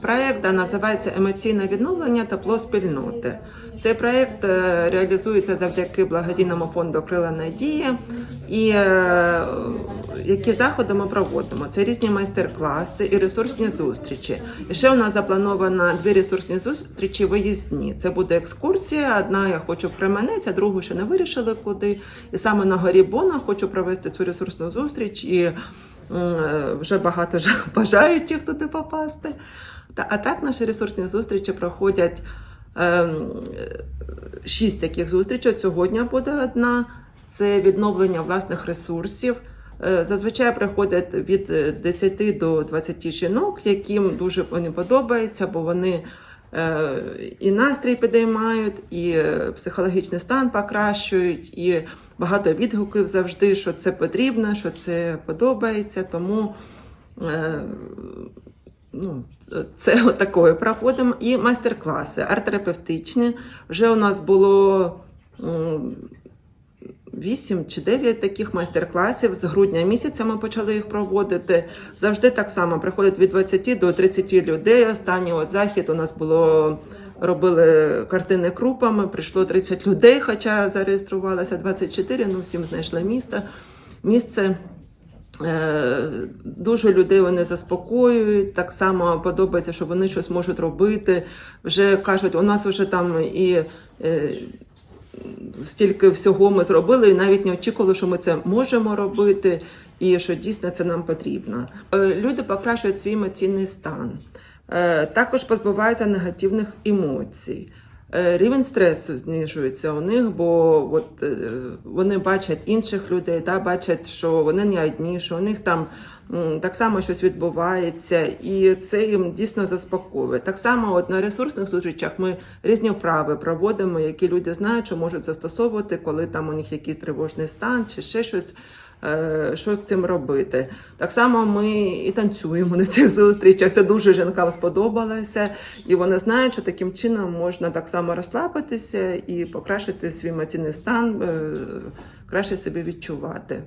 Проєкт називається Емоційне відновлення тепло спільноти. Цей проєкт е, реалізується завдяки благодійному фонду Крила Надія. І е, які заходи ми проводимо? Це різні майстер-класи і ресурсні зустрічі. І ще у нас заплановано дві ресурсні зустрічі виїзні. Це буде екскурсія. Одна я хочу в Кременець, а другу ще не вирішили куди. І саме на горі Бона хочу провести цю ресурсну зустріч. І вже багато бажаючих туди попасти. А так наші ресурсні зустрічі проходять ем, шість таких зустрічей. Сьогодні буде одна. Це відновлення власних ресурсів. Е, Зазвичай приходять від е, 10 до 20 жінок, яким дуже вони подобається, бо вони е, і настрій підіймають, і е, психологічний стан покращують, і багато відгуків завжди, що це потрібно, що це подобається. Тому е, ну, це отакою проходимо. І майстер-класи арт-терапевтичні. Вже у нас було. М, 8 чи 9 таких майстер-класів. З грудня місяця ми почали їх проводити. Завжди так само приходить від 20 до 30 людей. Останній от захід у нас було. Робили картини крупами, прийшло 30 людей, хоча зареєструвалося 24, ну всім знайшли місто. Місце Е, Дуже людей вони заспокоюють. Так само подобається, що вони щось можуть робити. Вже кажуть, у нас вже там і е, стільки всього ми зробили, і навіть не очікували, що ми це можемо робити, і що дійсно це нам потрібно. Е, Люди покращують свій емоційний стан, Е, також позбуваються негативних емоцій. Е, Рівень стресу знижується у них, бо от, е, вони бачать інших людей, та, бачать, що вони не одні, що у них там так само щось відбувається, і це їм дійсно заспокоює. Так само от на ресурсних зустрічах ми різні вправи проводимо, які люди знають, що можуть застосовувати, коли там у них якийсь тривожний стан чи ще щось. Е, Що з цим робити? Так само ми і танцюємо на цих зустрічах. Це дуже жінкам сподобалося, і вони знають, що таким чином можна так само розслабитися і покращити свій емоційний стан, е, краще себе відчувати.